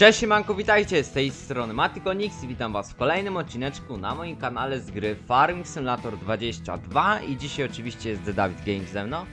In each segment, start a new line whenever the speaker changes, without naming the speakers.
Cześć siemanko, witajcie z tej strony Matykonix i witam was w kolejnym odcineczku na moim kanale z gry Farming Simulator 22 i dzisiaj oczywiście jest The David Games ze mną.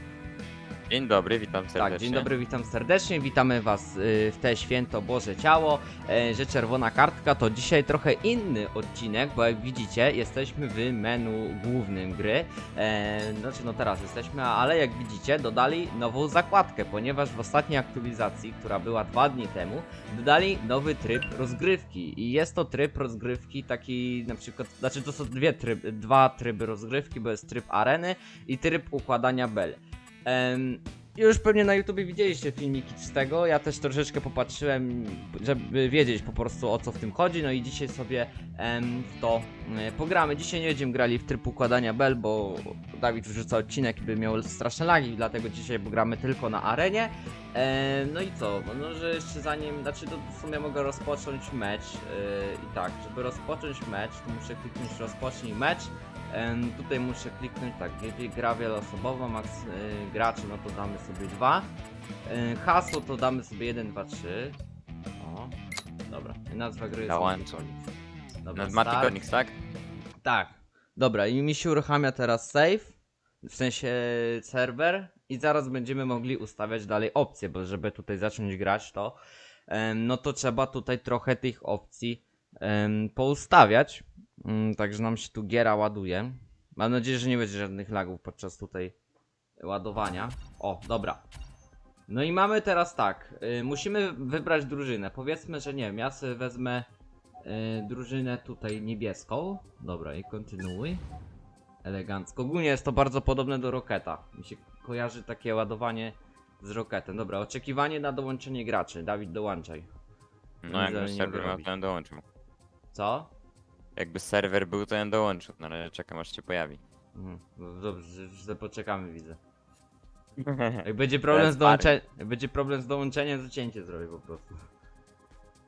Dzień dobry, witam serdecznie.
Tak, dzień dobry, witam serdecznie, witamy was y, w te święto Boże Ciało, e, że czerwona kartka to dzisiaj trochę inny odcinek, bo jak widzicie jesteśmy w menu głównym gry, e, znaczy no teraz jesteśmy, ale jak widzicie dodali nową zakładkę, ponieważ w ostatniej aktualizacji, która była dwa dni temu, dodali nowy tryb rozgrywki i jest to tryb rozgrywki taki na przykład, znaczy to są dwie tryb, dwa tryby rozgrywki, bo jest tryb areny i tryb układania bel. Już pewnie na YouTubie widzieliście filmiki z tego, ja też troszeczkę popatrzyłem, żeby wiedzieć po prostu o co w tym chodzi, no i dzisiaj sobie w to e, pogramy. Dzisiaj nie będziemy grali w tryb układania bel, bo Dawid wrzuca odcinek i by miał straszne lagi, dlatego dzisiaj pogramy tylko na arenie. No i co, no że jeszcze zanim, znaczy to w sumie mogę rozpocząć mecz e, i tak, żeby rozpocząć mecz, to muszę kliknąć rozpocznij mecz. Tutaj muszę kliknąć tak, gra wieloosobowa, max y, graczy, no to damy sobie dwa. Y, hasło to damy sobie 1, 2, 3. O, dobra. I nazwa gry jest
Dołączam.
Matykonix. Dobra, start.
Tak?
Tak. Dobra, i mi się uruchamia teraz save, w sensie serwer i zaraz będziemy mogli ustawiać dalej opcje, bo żeby tutaj zacząć grać to, em, no to trzeba tutaj trochę tych opcji em, poustawiać. Mm, Także nam się tu giera ładuje. Mam nadzieję, że nie będzie żadnych lagów podczas tutaj ładowania. O, dobra. No i mamy teraz tak, y, musimy wybrać drużynę. Powiedzmy, że nie wiem, ja sobie wezmę y, drużynę tutaj niebieską. Dobra, i kontynuuj. Elegancko. Ogólnie jest to bardzo podobne do Roketa. Mi się kojarzy takie ładowanie z Roketem. Dobra, oczekiwanie na dołączenie graczy. Dawid, dołączaj.
No
nie
serwer to dołączył.
Co?
Jakby serwer był, to ja dołączył. Na razie czekam aż się pojawi.
Mhm. No Dobrze, że- poczekamy, widzę. Jak będzie problem
Teraz
z dołączeniem, jak będzie problem z dołączeniem, to cięcie zrobię po prostu.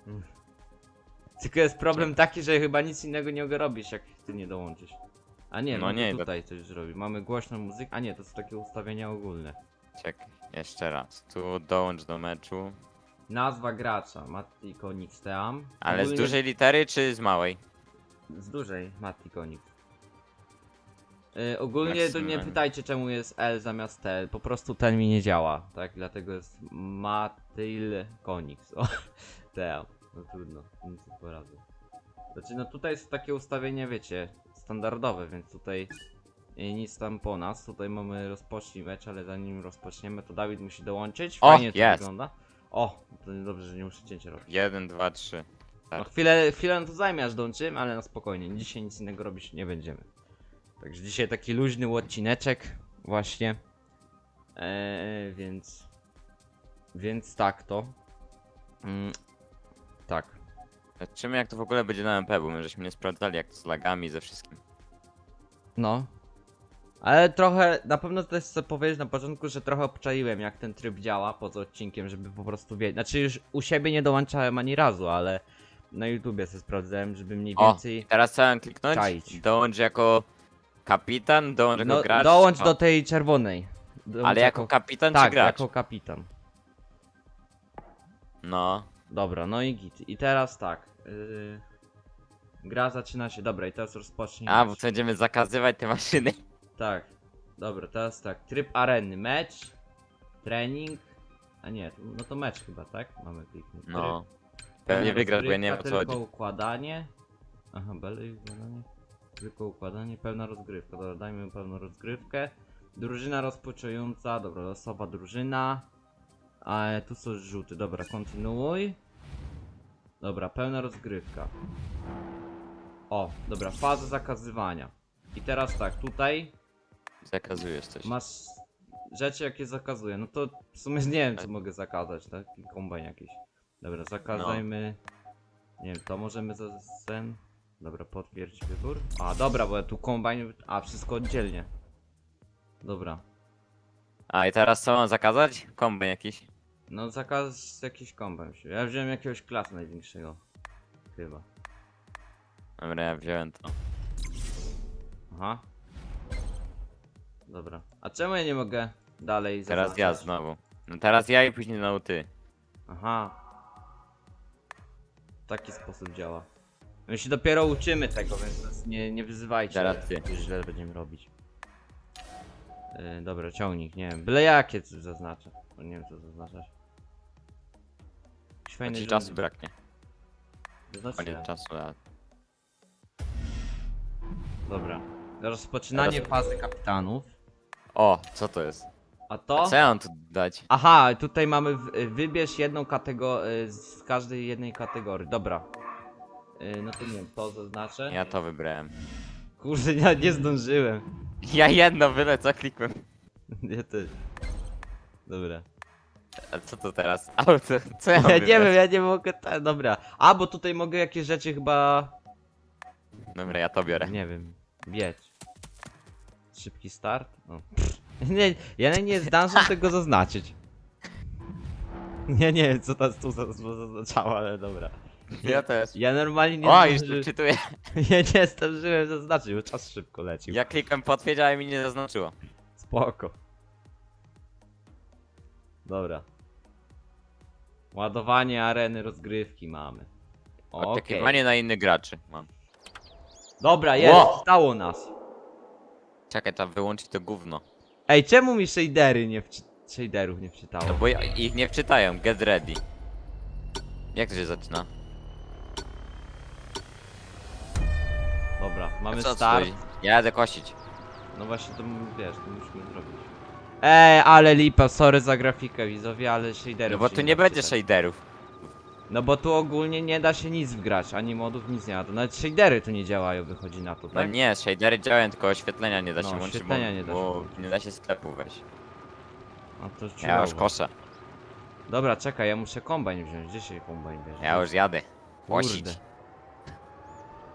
Mm. Tylko jest problem taki, że chyba nic innego nie mogę robić, jak ty nie dołączysz. A nie,
No
no,
nie,
to
to-
tutaj coś zrobi. Mamy głośną muzykę. A nie, to są takie ustawienia ogólne.
Czekaj, jeszcze raz. Tu dołącz do meczu.
Nazwa gracza, Matti Konix Team.
Ale z
Ogólnie-
dużej litery czy z małej?
Z dużej, Matti Konix. Yy, ogólnie to nie
Maksymalnie.
pytajcie czemu jest L zamiast T, po prostu ten mi nie działa, tak? Dlatego jest Matyl Konix. O, Team. No trudno, nic nie poradzę. Znaczy no tutaj jest takie ustawienie, wiecie, standardowe, więc tutaj nic tam po nas. Tutaj mamy rozpocznij mecz, ale zanim rozpoczniemy to Dawid musi dołączyć.
O,
Fajnie to
jest.
wygląda. O, to dobrze, że nie muszę cięcia robić.
Jeden, dwa, trzy.
No
Tak.
chwilę, chwilę to zajmie aż dołączymy, ale na spokojnie. Dzisiaj nic innego robić nie będziemy. Także dzisiaj taki luźny odcineczek właśnie. Eee, więc... Więc tak to. Mm, tak.
Zobaczymy jak to w ogóle będzie na MP, bo my żeśmy nie sprawdzali jak to z lagami ze wszystkim.
No. Ale trochę, na pewno też chcę powiedzieć na początku, że trochę obczaiłem jak ten tryb działa poza odcinkiem, żeby po prostu wiedzieć. Znaczy już u siebie nie dołączałem ani razu, ale na YouTubie sobie sprawdzałem, żeby mniej
O,
więcej...
teraz mam kliknąć?
Czaić.
Dołącz jako kapitan, dołącz jako
No,
gracz.
dołącz
O,
do tej czerwonej. Dołącz
Ale jako kapitan
tak,
czy gracz?
jako kapitan.
No.
Dobra, no i git. I teraz tak. Yy... Gra zaczyna się. Dobra, i teraz rozpocznij.
A, bo będziemy zakazywać te maszyny.
Tak. Dobra, teraz tak. Tryb areny. Mecz. Trening. A nie, no to mecz chyba, tak? Mamy kliknąć.
No.
Pełna
wygrasz, bo ja nie wiem o co
Tylko
chodzi.
układanie. Aha, bele i układanie. Tylko układanie, pełna rozgrywka. Dobra, dajmy pełną rozgrywkę. Drużyna rozpoczynająca, dobra, losowa drużyna. A tu są rzuty, dobra, kontynuuj. Dobra, pełna rozgrywka. O, dobra, faza zakazywania. I teraz tak, tutaj
Zakazujesz coś.
masz rzeczy jakie zakazuję. No to w sumie nie wiem co mogę zakazać, tak? Kombajn jakiś. Dobra, zakazajmy. Nie wiem, to możemy za ten. Dobra, potwierdź wybór. A dobra, bo ja tu kombajn. A wszystko oddzielnie. Dobra.
A i teraz co mam zakazać? Kombajn jakiś.
No zakaz jakiś kombajn. się- Ja wziąłem jakiegoś klasa największego. Chyba.
Dobra, ja wziąłem to.
Aha. Dobra. A czemu ja nie mogę dalej
Teraz ja znowu. No teraz ja i później znowu ty.
Aha. Taki sposób działa. My się dopiero uczymy tego, więc nas nie, nie wyzywajcie.
Teraz ty.
że źle będziemy robić. Yy, dobra, ciągnik, nie wiem. Byle jakie tu zaznaczę. Bo nie wiem co zaznaczać. Jakiś Fajny
Ci
rząd.
czasu braknie.
Zaznaczyłem.
Koniec czasu, a...
Dobra. Rozpoczynanie
Teraz-
fazy kapitanów.
O, co to jest?
A
A
to?
co ja mam tu dać?
Aha, tutaj mamy. w- y, Wybierz jedną kategorię z każdej jednej kategorii. Dobra. Y, No to nie wiem, to zaznaczę.
Ja to wybrałem.
Kurde, ja nie zdążyłem.
Ja jedno byle co klikłem.
Nie ty. Dobra.
A co to teraz? A, to, co ja mam
Ja nie
wybrać?
wiem, ja nie mogę. Ta... Dobra. A bo tutaj mogę jakieś rzeczy chyba.
Dobra, ja to biorę.
Nie wiem. Bieć. Szybki start? No. Pff. Nie, ja nie zdążę tego zaznaczyć. Nie, nie wiem co ta tu zaznaczało, ale dobra.
Ja też.
Ja normalnie nie
O, już
zdąży...
czytuję.
Ja nie zdążyłem zaznaczyć, bo czas szybko lecił.
Ja klikłem potwierdź, ale mi nie zaznaczyło.
Spoko. Dobra. Ładowanie areny rozgrywki mamy. Okej.
Oczekiwanie na innych graczy. Mam.
Dobra, jest,
Ło!
stało nas.
Czekaj, trzeba wyłączyć to gówno.
Ej, czemu mi shadery nie wczy... shaderów nie
No
wczytało?
bo ja, ich nie wczytają. Get ready. Jak to się zaczyna?
Dobra, mamy
Co
start.
chodzi? Ja jadę kosić.
No właśnie, to m- wiesz, to musimy zrobić. Ej, ale lipa, sorry za grafikę widzowie, ale shaderów
No bo
się
tu
da
nie będzie
wczytać.
shaderów.
No bo tu ogólnie nie da się nic wgrać, ani modów, nic nie ma. To nawet shadery tu nie działają, wychodzi na to,
No
tak?
nie, shadery działają, tylko oświetlenia nie da się
No,
łączyć, bo,
oświetlenia nie da się
bo
włączyć.
nie da się sklepu wejść.
A to
Ja już koszę.
Dobra, czekaj, ja muszę kombajn wziąć. Gdzie się kombajn bierze?
Ja już jadę. Kosić.
Kurde.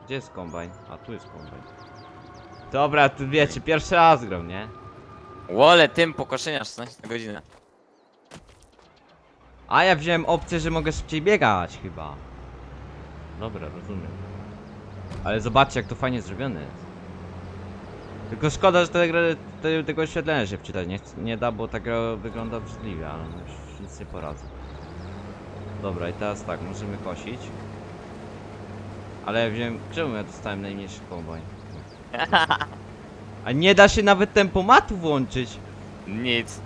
Gdzie jest kombajn? A tu jest kombajn. Dobra, tu wiecie, pierwszy raz gram, nie?
Łole, tym pokoszenia 16 na godzinę.
A ja wziąłem opcję, że mogę szybciej biegać chyba. Dobra, rozumiem. Ale zobaczcie jak to fajnie zrobione jest. Tylko szkoda, że te, gry- te, tego oświetlenia się wczytać nie, nie da, bo ta gra wygląda brzydliwie, ale no już nic nie poradzę. Dobra, i teraz tak, możemy kosić. Ale ja wziąłem... Czemu ja dostałem najmniejszy kombajn? A nie da się nawet tempomatu włączyć!
Nic.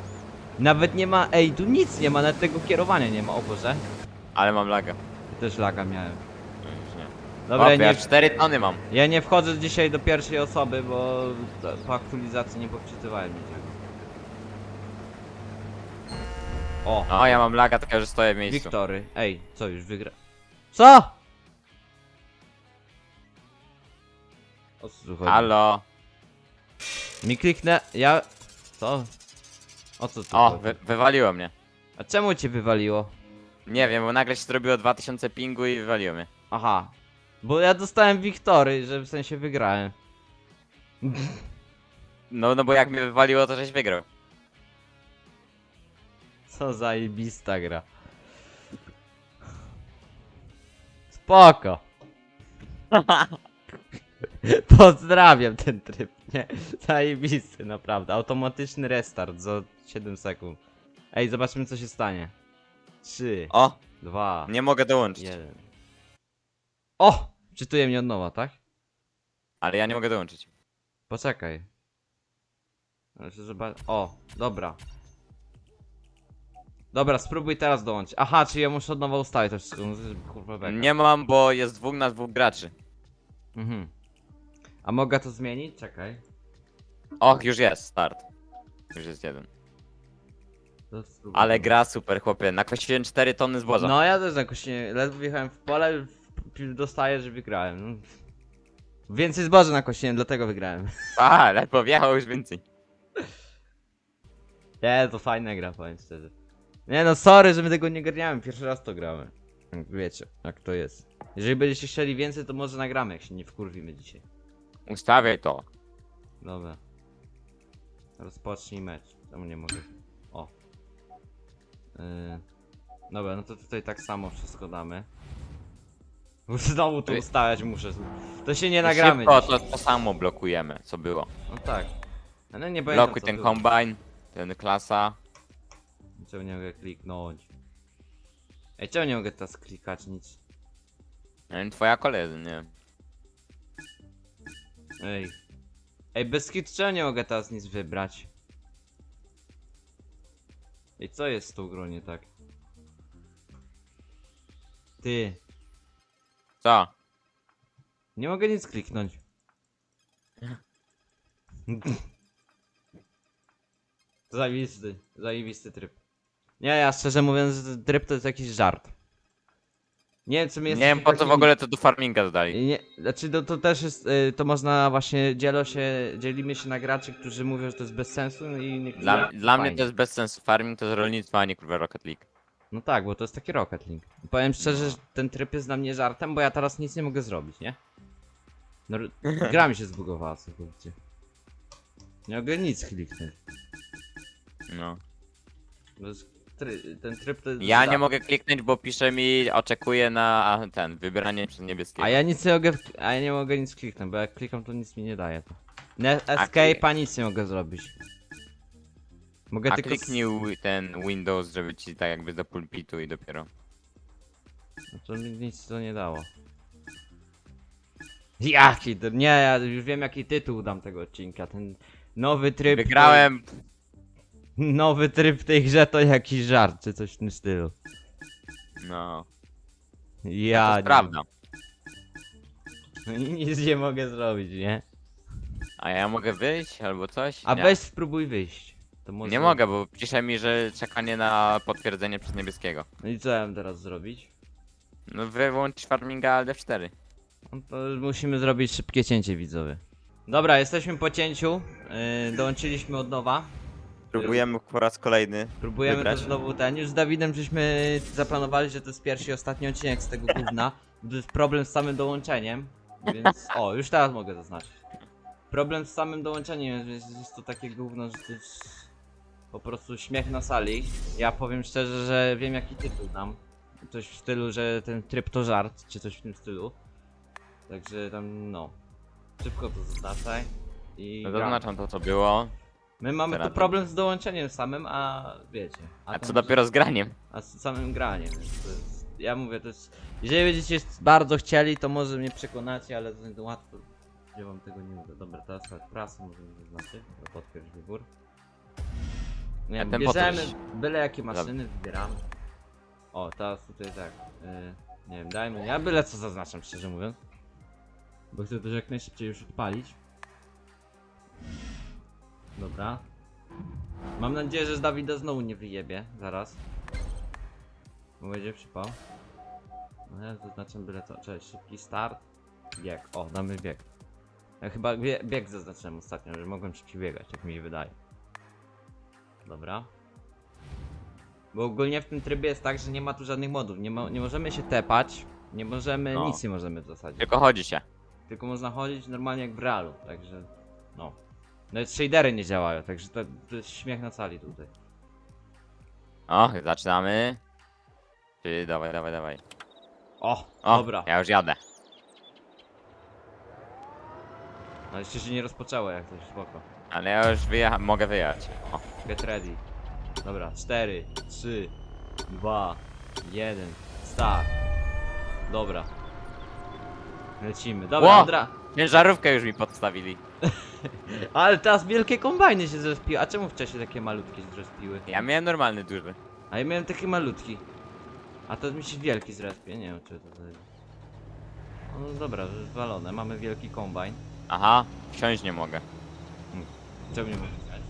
Nawet nie ma... Ej, tu nic nie ma, nawet tego kierowania nie ma, o Boże.
Ale mam laga.
Też laga miałem.
No już nie.
Dobra,
Dobra,
nie,
ja 4 tony mam.
ja nie wchodzę dzisiaj do pierwszej osoby, bo to- po aktualizacji nie poczytywałem niczego. O,
O, ja mam laga, tylko że stoję w miejscu.
Wiktory. Ej, co już wygra? Co? O co tu chodzi?
Halo.
Mi kliknę, ja... Co? O co tu
O,
chodzi?
wy, wywaliło mnie.
A czemu cię wywaliło?
Nie wiem, bo nagle się zrobiło 2000 pingu i wywaliło mnie.
Aha. Bo ja dostałem Wiktory, że w sensie wygrałem.
No, no bo jak mnie wywaliło, to żeś wygrał.
Co zajebista gra. Spoko. Pozdrawiam ten tryb, nie? Zajebisty, naprawdę. Automatyczny restart za 7 sekund. Ej, zobaczymy co się stanie. 3,
O,
2,
nie mogę dołączyć.
1. O! Czytuję mnie od nowa, tak?
Ale ja nie mogę dołączyć.
Poczekaj. Znaczy. O, dobra. Dobra, spróbuj teraz dołączyć. Aha, czyli ja muszę od nowa ustawić to wszystko. no Kurwa beka.
Nie mam, bo jest dwóch na dwóch graczy.
Mhm. A mogę to zmienić? Czekaj.
Och, już jest, start. Już jest jeden.
To.
Ale gra super, chłopie. Nakosiłem 4 tony zboża.
No ja też jakoś nie. Ledwo wjechałem w pole, w- dostaję, że wygrałem. No. Więcej zboża nakosiłem, dlatego wygrałem.
A, ledwo wjechał już więcej.
Nie, to fajna gra, powiem szczerze. Nie no, sorry, że my tego nie grałem, pierwszy raz to gramy. Jak Wiecie, jak to jest. Jeżeli będziecie chcieli więcej, to może nagramy, jak się nie wkurwimy dzisiaj.
Ustawiaj to.
Dobra. Rozpocznij mecz. Czemu nie mogę? O. Yy. Dobra, no to tutaj tak samo wszystko damy. Bo Znowu to
Ej.
ustawiać muszę. To się nie nagramy
Szybko,
dzisiaj.
to, to samo blokujemy, co było.
No tak. Ale nie pamiętam
Blokuj
co
ten
było.
ten klasa.
Czemu nie mogę kliknąć? Ej, czemu nie mogę teraz klikać nic?
No, Twoja kolej, nie.
Ej. Ej, bez czemu nie mogę teraz nic wybrać? Ej, co jest z tą grą nie tak? Ty,
Co?
nie mogę nic kliknąć. Zajebisty, zajebisty tryb. Nie, ja szczerze mówiąc, tryb to jest jakiś żart. Nie wiem, czy my
Nie
jesteśmy
wiem po co w ogóle to do farminga dodali.
Nie, znaczy to, to też jest, y, to można właśnie, dzielo się, dzielimy się na graczy, którzy mówią, że to jest bez sensu no i niektórzy...
Dla, dla mnie
fajnie.
to jest bez sensu. Farming to jest rolnictwo, a nie kurwa Rocket League.
No tak, bo to jest taki Rocket League. Powiem szczerze, że ten tryb jest dla mnie żartem, bo ja teraz nic nie mogę zrobić, nie? No, r- gra mi się zbugowała całkowicie. Nie mogę nic kliknąć.
No.
To jest try, ten tryb to jest
Ja nie mogę kliknąć, bo pisze mi oczekuje na a, ten, wybieranie przez niebieskiego.
A ja nic nie mogę, a ja nie mogę nic kliknąć, bo jak klikam to nic mi nie daje to. Ne
A
escape,
kli-
a nic nie mogę zrobić. Mogę
A
tylko...
kliknij wi- ten Windows, żeby ci tak jakby do pulpitu i dopiero.
No to mi nic to nie dało. Jaki to, nie, ja już wiem jaki tytuł dam tego odcinka, ten nowy tryb...
Wygrałem!
Nowy tryb w tej grze to jakiś żart, czy coś w tym stylu.
No,
Ja
to
nie-
jest prawda.
Nic nie mogę zrobić, nie?
A ja mogę wyjść albo coś?
A
nie.
weź spróbuj wyjść. To może...
Nie mogę, bo pisze mi, że czekanie na potwierdzenie przez niebieskiego.
No i co ja mam teraz zrobić?
No wyłącz farminga Alt F4.
No to musimy zrobić szybkie cięcie widzowie. Dobra, jesteśmy po cięciu. Yy, dołączyliśmy od nowa.
Próbujemy po raz kolejny.
Próbujemy
Wybrać?
to znowu ten. Już z Dawidem żeśmy zaplanowali, że to jest pierwszy i ostatni odcinek z tego gówna. To jest problem z samym dołączeniem. Więc. O, już teraz mogę zaznaczyć. Problem z samym dołączeniem jest, jest to takie gówno, że to jest po prostu śmiech na sali. Ja powiem szczerze, że wiem jaki tytuł dam. Coś w stylu, że ten tryb to żart, czy coś w tym stylu. Także tam no. Szybko to zaznaczaj. I
No
gramy.
zaznaczam to co było.
My mamy tu problem z dołączeniem samym, a wiecie.
A
tam-
co dopiero z graniem?
A z samym graniem. więc To jest, ja mówię, to jest. Jeżeli będziecie bardzo chcieli, to może mnie przekonacie, ale to jest łatwo. Gdzie wam tego nie mówię. Dobra, teraz chodź prasę możemy zaznaczyć. Dobra, Potwierdź wybór. Nie
A
wiem,
ten
bierzemy
potwierdź.
byle jakie maszyny, wybieramy. O, teraz tutaj tak. y, nie wiem, dajmy. Ja byle co zaznaczam, szczerze mówiąc. Bo chcę to jak najszybciej już odpalić. Dobra. Mam nadzieję, że z Dawida znowu nie wyjebie, zaraz. Bo będzie przypał. No ja zaznaczam byle co. Cześć, szybki start. Bieg. O, damy bieg. Ja chyba bie bieg zaznaczyłem ostatnio, że mogłem szybciej biegać, jak mi się wydaje. Dobra. Bo ogólnie w tym trybie jest tak, że nie ma tu żadnych modów. Nie, mo nie możemy się tepać. Nie możemy,
No.
nic nie możemy w zasadzie.
Tylko chodzi się.
Tylko można chodzić normalnie jak w realu, także no. Nawet shadery nie działają, także to, to jest śmiech na sali tutaj.
O, zaczynamy. Ty, dawaj, dawaj, dawaj.
O,
O,
dobra.
ja już jadę.
Ale jeszcze się nie rozpoczęło jak coś, spoko.
Ale ja już wyjecha- mogę wyjechać. O,
Get ready. Dobra, 4, 3, 2, 1, start. Dobra. Lecimy. Dobra,
Ło!
odra.
ciężarówkę już mi podstawili.
Ale teraz wielkie kombajny się zrespiły. A czemu wcześniej takie malutkie się zrespiły?
Ja miałem normalny duży.
A ja miałem taki malutki. A to mi się wielki zrespie, nie wiem czy to zależy. No dobra, wywalone, mamy wielki kombajn.
Aha, wsiąść nie mogę.
Czemu nie mogę wziąć?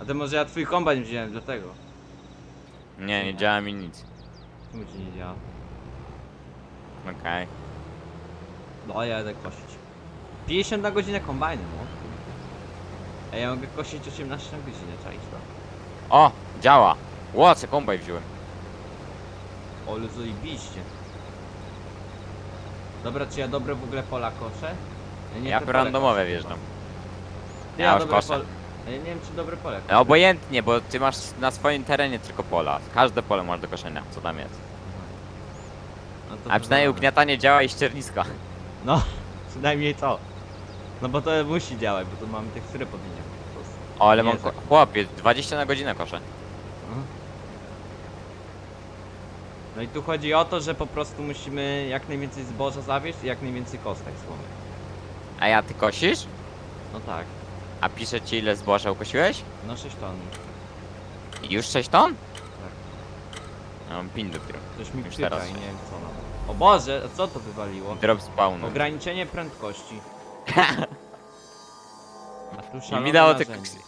A to może ja twój kombajn wziąłem, dlatego.
Nie, nie działa mi nic.
Czemu ci nie działa?
Okej.
No ja jadę kosić. 50 na godzinę kombajnem, no. A ja mogę kosić 18 na godzinę, czaisz to?
O, działa. Ło, co kombaj wziąłem.
O, ale zajebiście. Dobra, czy ja dobre w ogóle pola koszę? nie
Ja
te
w
pole
randomowe
koszę.
wjeżdżam.
Ty,
Ja już
dobre
koszę.
pole- Ja nie wiem czy dobre pole koszę.
Obojętnie, bo ty masz na swoim terenie tylko pola. Każde pole masz do koszenia, co tam jest.
No to
A przynajmniej
dobra.
ugniatanie działa i ściernisko.
No, przynajmniej to. No bo to musi działać, bo tu mamy tekstury pod linią. To jest-
O, ale
Nie
mam ko-
tak.
chłopie, 20 na godzinę koszę.
Mhm. No i tu chodzi o to, że po prostu musimy jak najwięcej zboża zawieźć i jak najwięcej kostek słomy.
A ja ty kosisz?
No tak,
A pisze ci ile zboża ukosiłeś?
no 6 ton.
Już 6 ton? Ja mam pin dopiero.
Coś mi
Już
krzyka
teraz.
i nie wiem co no. O Boże, a co to wywaliło?
Drop spawn.
Ograniczenie prędkości. Tu
I
szalone
mi dało tylko...
narzędzie.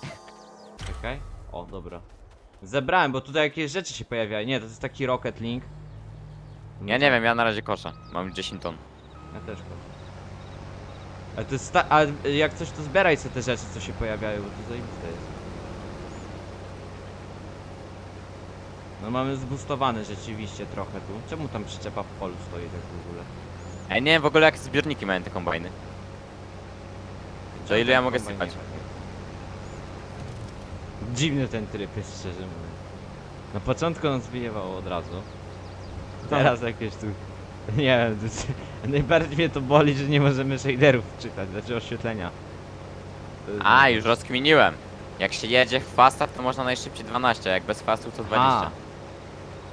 Czekaj. O, dobra. Zebrałem, bo tutaj jakieś rzeczy się pojawiają. Nie, to jest taki Rocket Link.
Ja nie wiem, ja na razie koszę. Mam 10 ton.
Ja też kocham. Ale to jest sta- a jak coś to zbieraj sobie te rzeczy, co się pojawiają, bo to zajebiste jest. No mamy zbustowany rzeczywiście trochę tu. Czemu tam przyczepa w polu stoi tak w ogóle?
Ej, nie wiem w ogóle jakie zbiorniki mają te kombajny. To ile ja mogę
Kombajn
sypać?
ma. Dziwny ten tryb jest szczerze mówiąc. Na początku nas wyjewało od razu. Teraz jakieś tu... Nie wiem, to, najbardziej mnie to boli, że nie możemy shaderów czytać, znaczy oświetlenia. To jest-
A, już rozkminiłem. Jak się jedzie w fastach, to można najszybciej 12, a jak bez fastów to 20.
A.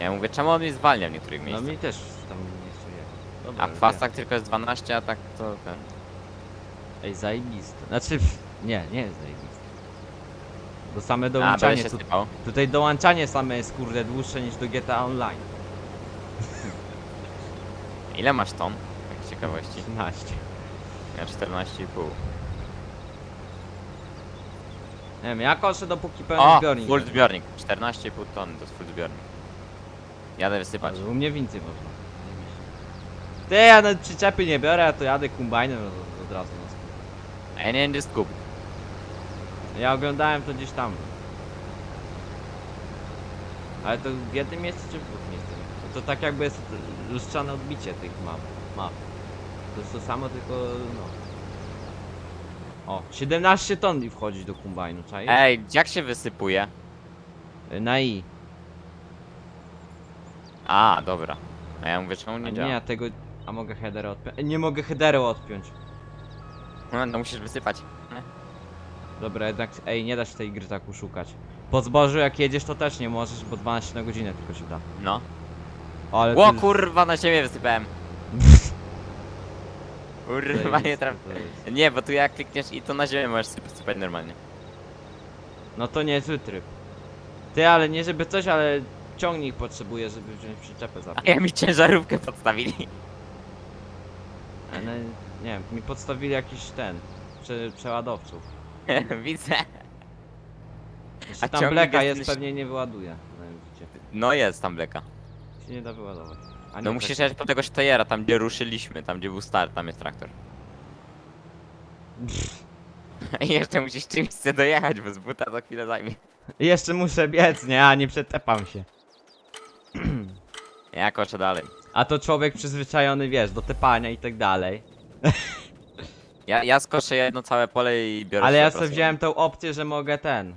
Ja mówię, czemu on mnie zwalnia w niektórych
No
miejscach?
mi też tam nie czuje. Dobra,
A w fastach tylko jest 12, a tak to ten.
Ej, zajebiste. Znaczy, pff, nie, nie jest zajebiste. Bo same
A,
dołączanie,
będę się
tu,
sypał.
tutaj dołączanie same jest kurde dłuższe niż do GTA Online.
Ile masz ton? Tak z ciekawości.
13.
Ja 14,5.
Nie wiem, ja koszę dopóki pełny
O,
zbiornik.
full
będzie.
zbiornik. 14,5 ton to jest full zbiornik. Jadę wysypać.
Ale U mnie więcej można. Ty, ja na przyczepy nie biorę, a to jadę kombajnem od, od razu na.
A ja nie wiem gdzie skup.
Ja oglądałem to gdzieś tam. Ale to w jednym miejscu czy w dwóch miejscach? To tak jakby jest lustrzane odbicie tych map. map. To jest to samo, tylko no. O, 17 ton i wchodzić do kombajnu, czaisz?
Ej, jak się wysypuje?
Na i.
A, dobra. A ja mówię, czemu
A
nie
nie,
działa?
ja tego... A mogę headerę odpiąć? Nie mogę headerę odpiąć.
No, no musisz wysypać.
Dobra, jednak, ej, nie da się tej gry tak uszukać. Po zbożu jak jedziesz to też nie możesz, bo 12 na godzinę tylko się da.
No.
Ale
Ło
ty-
kurwa, na ziemię wysypałem. Kurwa, nie traf...
to jest.
Nie, bo tu jak klikniesz i to na ziemię możesz sypać normalnie.
No to niezły tryb. Ty, ale nie żeby coś, ale ciągnik potrzebuje, żeby wziąć przyczepę za.
A ja mi ciężarówkę podstawili.
Ale, nie wiem, mi podstawili jakiś ten, prze, przeładowców.
Widzę.
Jeśli
A
tam
ciągnik
bleka
jest
jest, pewnie nie wyładuje. No.
No jest tam bleka.
Się nie da wyładować. A
No
nie,
musisz jechać po tego Steyera, tam gdzie ruszyliśmy, tam gdzie był start, tam jest traktor. I jeszcze musisz czymś chce dojechać, bo z buta to chwilę zajmie.
Jeszcze muszę biec, nie, a nie przetepam się.
Ja koczę dalej.
A to człowiek przyzwyczajony, wiesz, do tepania i tak dalej.
Ja, ja skoczę jedno całe pole i biorę
Ale ja sobie wziąłem tą opcję, że mogę ten.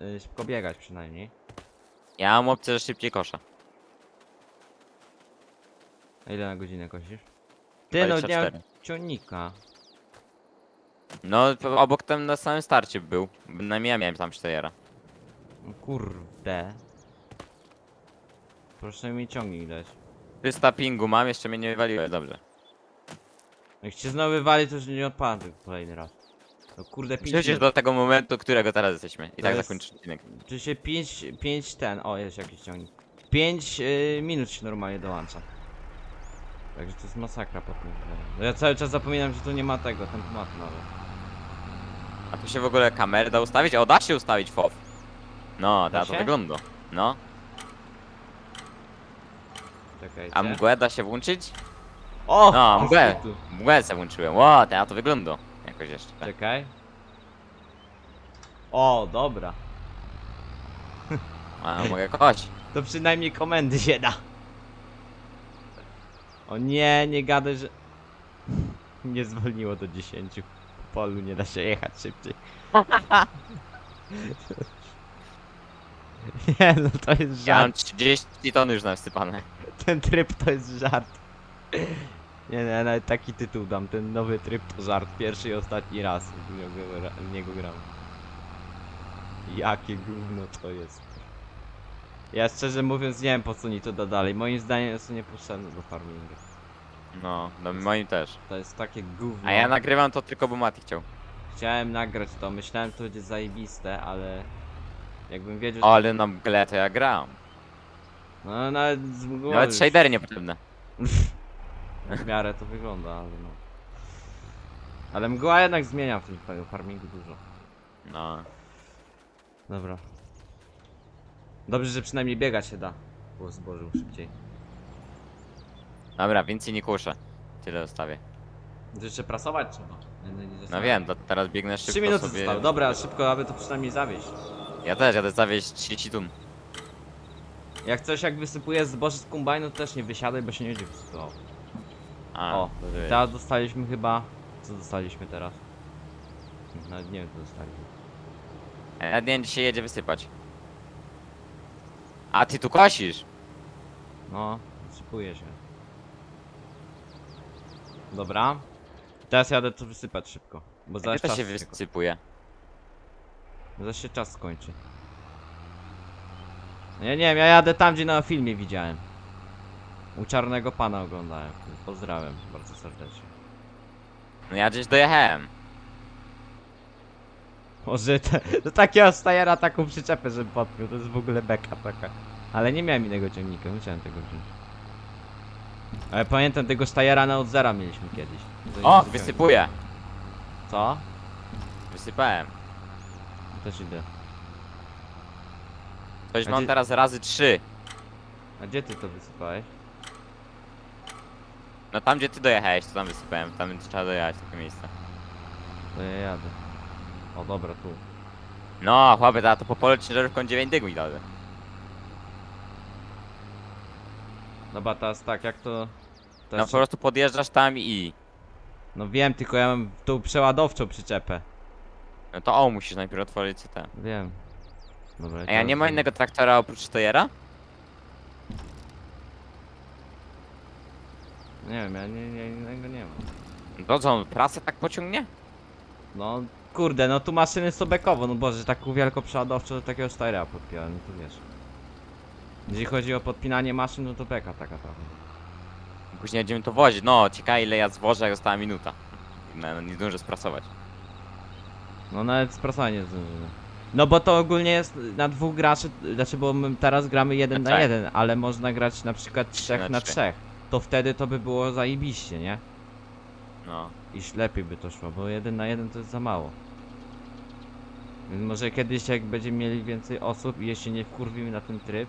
y, Szybko biegać przynajmniej.
Ja mam opcję, że szybciej koszę.
A ile na godzinę kosisz? Ty no nie mam
24.
ciągnika.
No, obok tam na samym starcie był. Bynajmniej ja miałem tam Steyera.
No Kurde. Proszę mi ciągnik dać.
300 pingu mam, jeszcze mnie nie wywaliło, dobrze.
Jak cię znowu wywali, to już nie odpalam tego kolejny raz. No kurde, 5
Przecież do tego momentu, którego teraz jesteśmy. I
To
tak
jest-
zakończysz odcinek.
Czy się 5, 5 ten, o jest jakiś ciągnik. 5 y, minut się normalnie dołącza. Także to jest masakra potem. No ja cały czas zapominam, że tu nie ma tego, tempomatu nawet.
A tu się w ogóle kamerę da ustawić? O, da się ustawić FOV. No,
Da
da to
się?
wygląda. No.
Czekajcie.
A mgłę da się włączyć?
O!
No,
bez
mgłę.
kitu.
Mgłę se włączyłem. Ło, to to wygląda. Jakoś jeszcze.
Czekaj. O, dobra.
A, mogę kochać.
To przynajmniej komendy się da. O nie, nie gadaj, że... Nie zwolniło do 10. Po polu nie da się jechać szybciej. Nie no, to jest
Ja mam
żart.
30 ton już nasypane.
Ten tryb to jest żart. Nie, nie, nawet taki tytuł dam. Ten nowy tryb to żart. Pierwszy i ostatni raz w niego, w niego gram. Jakie gówno to jest. Ja szczerze mówiąc nie wiem po co oni to dodali. Moim zdaniem jest to niepotrzebne do farmingu.
No, no moim też.
To jest takie gówno.
A ja nagrywam to tylko, bo Mati chciał.
Chciałem nagrać to, myślałem to będzie zajebiste, ale... Jakbym wiedział,
O, ale na mgle to ja gram.
No nawet z
Nawet shadery niepotrzebne.
w miarę to wygląda, ale no. Ale mgła jednak zmienia w tym fa- farmingu dużo.
No.
Dobra. Dobrze, że przynajmniej biegać się da. Po zbożu szybciej.
Dobra, więcej nie kuszę. Tyle zostawię.
To Jeszcze prasować trzeba. Nie, nie, nie
No
zostawiam.
wiem, to teraz biegnę szybko
3 minuty
sobie.
zostały. Dobra, szybko, aby to przynajmniej zawieść.
Ja też jadę zawieźć 30 tun.
Jak coś jak wysypuje zboże z kombajnu, to też nie wysiadaj, bo się nie będzie wysypywało.
A,
O, teraz dostaliśmy chyba... Co dostaliśmy teraz? Nawet nie wiem co dostaliśmy.
Wiem, dzisiaj jedzie wysypać. A ty tu kosisz?
No, wysypuje się. Dobra. Teraz jadę to wysypać szybko. Bo
Jak
zaraz
to
czas,
się wysypuje?
zaraz się czas skończy. No Ja nie wiem, ja jadę tam gdzie na filmie widziałem. U czarnego pana oglądałem. Pozdrawiam bardzo serdecznie.
No ja gdzieś dojechałem.
Może te, do takiego stajera taką przyczepę, żeby podpiął, to jest w ogóle beka taka. Ale nie miałem innego ciągnika, musiałem tego wziąć. Ale pamiętam tego stajera na od zera mieliśmy kiedyś. To
O,
jest-
wysypuję.
Co?
Wysypałem.
Też idę.
Coś
A
mam
gdzie-
teraz razy 3.
A gdzie ty to wysypałeś?
No tam gdzie ty dojechałeś, to tam wysypałem. Tam trzeba dojechać takie miejsce.
To ja jadę. O dobra, tu.
No, chłopie, to po polu ciężarówką 9 dygów i dole.
Dobra, teraz tak, jak to...
No
Teraz
po prostu podjeżdżasz tam i...
No wiem, tylko ja mam tą przeładowczą przyczepę.
No to o, musisz najpierw otworzyć CT.
Wiem. Dobra,
A ja nie ma innego traktora oprócz Tojera?
Nie wiem, ja nie, nie, innego nie mam.
No To co, on pracę tak pociągnie?
No kurde, no tu maszyny są bekowo, no boże, taką wielką przeładowczą do takiego Steyra podpiąłem, no to wiesz. Jeżeli chodzi o podpinanie maszyn, no to beka taka trochę.
Później będziemy to wozić. No, ciekawe ile ja zwożę, jak została minuta. No, nie zdążę sprasować.
No nawet sprasowanie nie zdążymy. No bo to ogólnie jest na dwóch graczy, znaczy bo my teraz gramy jeden
Na
na jeden, ale można grać na przykład trzech
na
na trzech. To wtedy to by było zajebiście, nie?
No.
Iż lepiej by to szło, bo jeden na jeden to jest za mało. Więc może kiedyś jak będziemy mieli więcej osób i jeśli nie wkurwimy na ten tryb,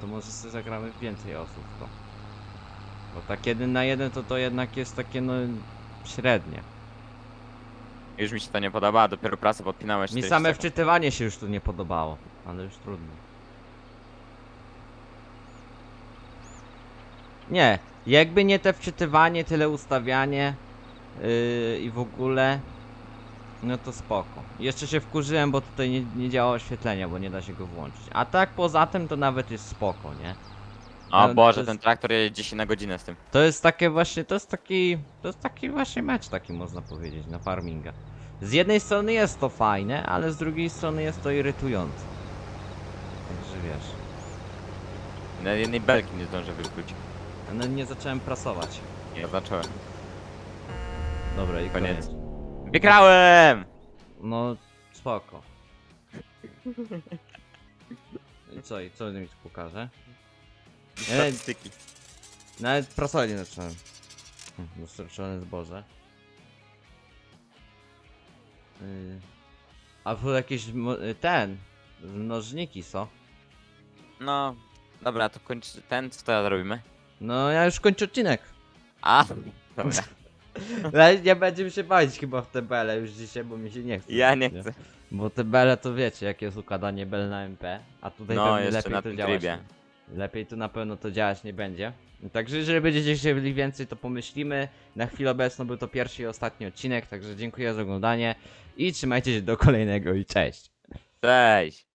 to może sobie zagramy więcej osób w to. Bo tak jeden na jeden to to jednak jest takie no średnie.
Już mi się to nie podoba, dopiero pracę podpinałeś
Mi
40
same
sekund.
wczytywanie się już tu nie podobało, ale już trudno. Nie, jakby nie te wczytywanie, tyle ustawianie yy, i w ogóle, no to spoko. Jeszcze się wkurzyłem, bo tutaj nie, nie działa oświetlenia, bo nie da się go włączyć. A tak poza tym to nawet jest spoko, nie?
O
No,
Boże,
to jest-
ten traktor jedzie 10 na godzinę z tym.
To jest takie właśnie, to jest taki, to jest taki właśnie mecz taki można powiedzieć na farminga. Z jednej strony jest to fajne, ale z drugiej strony jest to irytujące. Także wiesz,
Na jednej belki nie zdążę wykluć.
No nie zacząłem prasować.
Ja zacząłem.
Dobra i koniec.
Koniec. Wygrałem!
No spoko. I co, i co mi tu pokaże? Nie,
Statystyki.
nawet prasować nie zacząłem. Hm, Dostarczone zboże. Yy. A tu jakieś mo- y, ten, mnożniki są.
No, dobra, to kończ ten, co teraz robimy?
No ja już kończę odcinek.
A, dobra.
Ale nie będziemy się bawić chyba w te bele już dzisiaj, bo mi się nie chce.
Ja nie chcę.
Bo te bele to wiecie, jakie jest układanie bel na MP, a tutaj
No,
pewnie
jeszcze
lepiej
na
to
tym
działać.
trybie.
Lepiej tu na pewno to działać nie będzie. Także jeżeli będziecie chcieli więcej, to pomyślimy. Na chwilę obecną był to pierwszy i ostatni odcinek, także dziękuję za oglądanie i trzymajcie się do kolejnego i cześć.
Cześć!